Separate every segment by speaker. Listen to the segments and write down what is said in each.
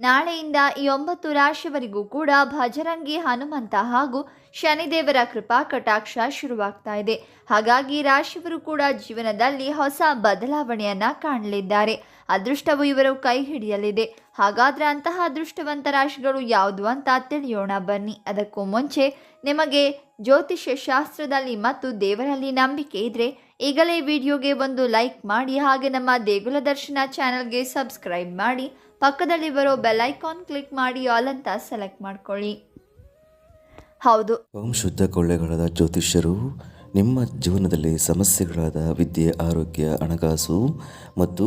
Speaker 1: ನಾಳೆಯಿಂದ ಈ ಒಂಬತ್ತು ರಾಶಿಯವರಿಗೂ ಕೂಡ ಭಜರಂಗಿ ಹನುಮಂತ ಹಾಗೂ ಶನಿದೇವರ ಕೃಪಾ ಕಟಾಕ್ಷ ಶುರುವಾಗ್ತಾ ಇದೆ. ಹಾಗಾಗಿ ರಾಶಿಯವರು ಕೂಡ ಜೀವನದಲ್ಲಿ ಹೊಸ ಬದಲಾವಣೆಯನ್ನ ಕಾಣಲಿದ್ದಾರೆ. ಅದೃಷ್ಟವು ಇವರು ಕೈ ಹಿಡಿಯಲಿದೆ. ಹಾಗಾದ್ರೆ ಅಂತಹ ಅದೃಷ್ಟವಂತ ರಾಶಿಗಳು ಯಾವುದು ಅಂತ ತಿಳಿಯೋಣ ಬನ್ನಿ. ಅದಕ್ಕೂ ಮುಂಚೆ ನಿಮಗೆ ಜ್ಯೋತಿಷ್ಯ ಶಾಸ್ತ್ರದಲ್ಲಿ ಮತ್ತು ದೇವರಲ್ಲಿ ನಂಬಿಕೆ ಇದ್ರೆ ಈಗಲೇ ವಿಡಿಯೋಗೆ ಒಂದು ಲೈಕ್ ಮಾಡಿ ಹಾಗೆ ನಮ್ಮ ದೇಗುಲ ದರ್ಶನ ಚಾನಲ್ಗೆ ಸಬ್ಸ್ಕ್ರೈಬ್ ಮಾಡಿ ಪಕ್ಕದಲ್ಲಿ ಬರೋ ಬೆಲ್ ಕ್ಲಿಕ್ ಮಾಡಿ ಆಲ್ ಅಂತ ಸೆಲೆಕ್ಟ್ ಮಾಡ್ಕೊಳ್ಳಿ. ಹೌದು.
Speaker 2: ಓಂ ಶುದ್ಧ ಕೊಳ್ಳೆಗಳಾದ ಜ್ಯೋತಿಷ್ಯರು, ನಿಮ್ಮ ಜೀವನದಲ್ಲಿ ಸಮಸ್ಯೆಗಳಾದ ವಿದ್ಯೆ, ಆರೋಗ್ಯ, ಹಣಕಾಸು ಮತ್ತು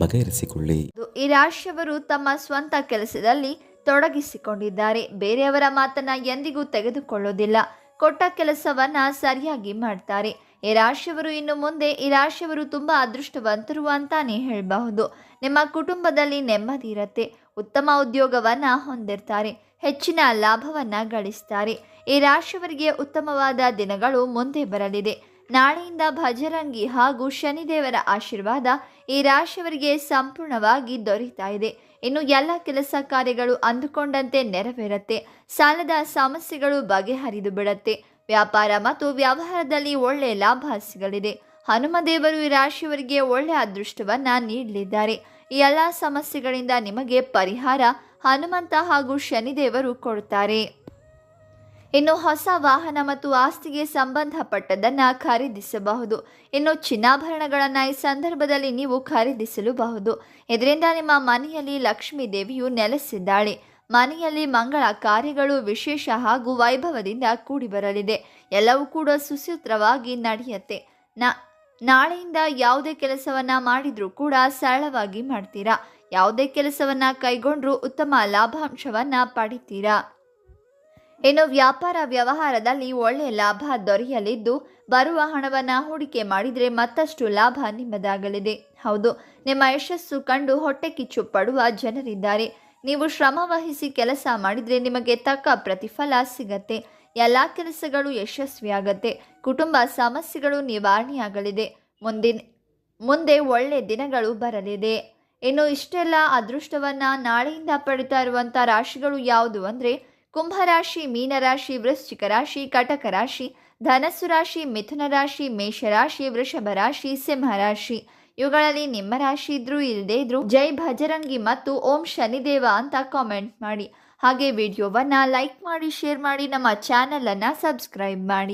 Speaker 2: ಬಗೆಹರಿಸಿಕೊಳ್ಳಿ.
Speaker 1: ಈ ರಾಶಿಯವರು ತಮ್ಮ ಸ್ವಂತ ಕೆಲಸದಲ್ಲಿ ತೊಡಗಿಸಿಕೊಂಡಿದ್ದಾರೆ. ಬೇರೆಯವರ ಮಾತನ್ನ ಎಂದಿಗೂ ತೆಗೆದುಕೊಳ್ಳೋದಿಲ್ಲ. ಕೊಟ್ಟ ಕೆಲಸವನ್ನ ಸರಿಯಾಗಿ ಮಾಡ್ತಾರೆ. ಈ ರಾಶಿಯವರು ಇನ್ನು ಮುಂದೆ ಈ ರಾಶಿಯವರು ತುಂಬಾ ಅದೃಷ್ಟವಂತರು ಅಂತಾನೆ ಹೇಳಬಹುದು. ನಿಮ್ಮ ಕುಟುಂಬದಲ್ಲಿ ನೆಮ್ಮದಿ ಇರತ್ತೆ. ಉತ್ತಮ ಉದ್ಯೋಗವನ್ನ ಹೊಂದಿರ್ತಾರೆ. ಹೆಚ್ಚಿನ ಲಾಭವನ್ನ ಗಳಿಸ್ತಾರೆ. ಈ ರಾಶಿಯವರಿಗೆ ಉತ್ತಮವಾದ ದಿನಗಳು ಮುಂದೆ ಬರಲಿದೆ. ನಾಳೆಯಿಂದ ಭಜರಂಗಿ ಹಾಗೂ ಶನಿದೇವರ ಆಶೀರ್ವಾದ ಈ ರಾಶಿಯವರಿಗೆ ಸಂಪೂರ್ಣವಾಗಿ ದೊರೀತಾ ಇದೆ. ಇನ್ನು ಎಲ್ಲ ಕೆಲಸ ಕಾರ್ಯಗಳು ಅಂದುಕೊಂಡಂತೆ ನೆರವೇರುತ್ತೆ. ಸಾಲದ ಸಮಸ್ಯೆಗಳು ಬಗೆಹರಿದು ಬಿಡತ್ತೆ. ವ್ಯಾಪಾರ ಮತ್ತು ವ್ಯವಹಾರದಲ್ಲಿ ಒಳ್ಳೆಯ ಲಾಭ ಸಿಗಲಿದೆ. ಹನುಮದೇವರು ಈ ರಾಶಿಯವರಿಗೆ ಒಳ್ಳೆ ಅದೃಷ್ಟವನ್ನ ನೀಡಲಿದ್ದಾರೆ. ಈ ಎಲ್ಲ ಸಮಸ್ಯೆಗಳಿಂದ ನಿಮಗೆ ಪರಿಹಾರ ಹನುಮಂತ ಹಾಗೂ ಶನಿದೇವರು ಕೊಡ್ತಾರೆ ಇನ್ನು ಹೊಸ ವಾಹನ ಮತ್ತು ಆಸ್ತಿಗೆ ಸಂಬಂಧಪಟ್ಟದನ್ನು ಖರೀದಿಸಬಹುದು. ಇನ್ನು ಚಿನ್ನಾಭರಣಗಳನ್ನು ಈ ಸಂದರ್ಭದಲ್ಲಿ ನೀವು ಖರೀದಿಸಲೂಬಹುದು. ಇದರಿಂದ ನಿಮ್ಮ ಮನೆಯಲ್ಲಿ ಲಕ್ಷ್ಮೀ ದೇವಿಯು ನೆಲೆಸಿದ್ದಾಳೆ. ಮನೆಯಲ್ಲಿ ಮಂಗಳ ಕಾರ್ಯಗಳು ವಿಶೇಷ ಹಾಗೂ ವೈಭವದಿಂದ ಕೂಡಿ ಬರಲಿದೆ ಎಲ್ಲವೂ ಕೂಡ ಸುಸೂತ್ರವಾಗಿ ನಡೆಯುತ್ತೆ. ನಾ, ನಾಳೆಯಿಂದ ಯಾವುದೇ ಕೆಲಸವನ್ನ ಮಾಡಿದ್ರೂ ಕೂಡ ಸರಳವಾಗಿ ಮಾಡ್ತೀರಾ? ಯಾವುದೇ ಕೆಲಸವನ್ನ ಕೈಗೊಂಡ್ರೂ ಉತ್ತಮ ಲಾಭಾಂಶವನ್ನ ಪಡಿತೀರಾ? ಇನ್ನು ವ್ಯಾಪಾರ ವ್ಯವಹಾರದಲ್ಲಿ ಒಳ್ಳೆಯ ಲಾಭ ದೊರೆಯಲಿದ್ದು, ಬರುವ ಹಣವನ್ನು ಹೂಡಿಕೆ ಮಾಡಿದರೆ ಮತ್ತಷ್ಟು ಲಾಭ ನಿಮ್ಮದಾಗಲಿದೆ. ಹೌದು, ನಿಮ್ಮ ಯಶಸ್ಸು ಕಂಡು ಹೊಟ್ಟೆ ಕಿಚ್ಚು ಪಡುವ ಜನರಿದ್ದಾರೆ. ನೀವು ಶ್ರಮ ವಹಿಸಿ ಕೆಲಸ ಮಾಡಿದರೆ ನಿಮಗೆ ತಕ್ಕ ಪ್ರತಿಫಲ ಸಿಗತ್ತೆ. ಎಲ್ಲ ಕೆಲಸಗಳು ಯಶಸ್ವಿಯಾಗತ್ತೆ. ಕುಟುಂಬ ಸಮಸ್ಯೆಗಳು ನಿವಾರಣೆಯಾಗಲಿದೆ. ಮುಂದಿನ, ಮುಂದೆ ಒಳ್ಳೆ ದಿನಗಳು ಬರಲಿದೆ. ಇನ್ನು ಇಷ್ಟೆಲ್ಲ, ಅದೃಷ್ಟವನ್ನು ನಾಳೆಯಿಂದ ಪಡಿತಾ ಇರುವಂಥ ರಾಶಿಗಳು ಯಾವುದು ಅಂದರೆ ಕುಂಭರಾಶಿ, ಮೀನರಾಶಿ, ವೃಶ್ಚಿಕ ರಾಶಿ, ಕಟಕ ರಾಶಿ, ಧನಸ್ಸು ರಾಶಿ, ಮಿಥುನ ರಾಶಿ ಮೇಷರಾಶಿ ವೃಷಭ ರಾಶಿ, ಸಿಂಹ ರಾಶಿ. ಇವುಗಳಲ್ಲಿ ನಿಮ್ಮ ರಾಶಿ ಇದ್ರೂ ಇಲ್ಲದೇ ಇದ್ರೂ ಜೈ ಭಜರಂಗಿ ಮತ್ತು ಓಂ ಶನಿದೇವ ಅಂತ ಕಾಮೆಂಟ್ ಮಾಡಿ. ಹಾಗೆ ವಿಡಿಯೋವನ್ನ ಲೈಕ್ ಮಾಡಿ ಶೇರ್ ಮಾಡಿ, ನಮ್ಮ ಚಾನಲನ್ನು ಸಬ್ಸ್ಕ್ರೈಬ್ ಮಾಡಿ.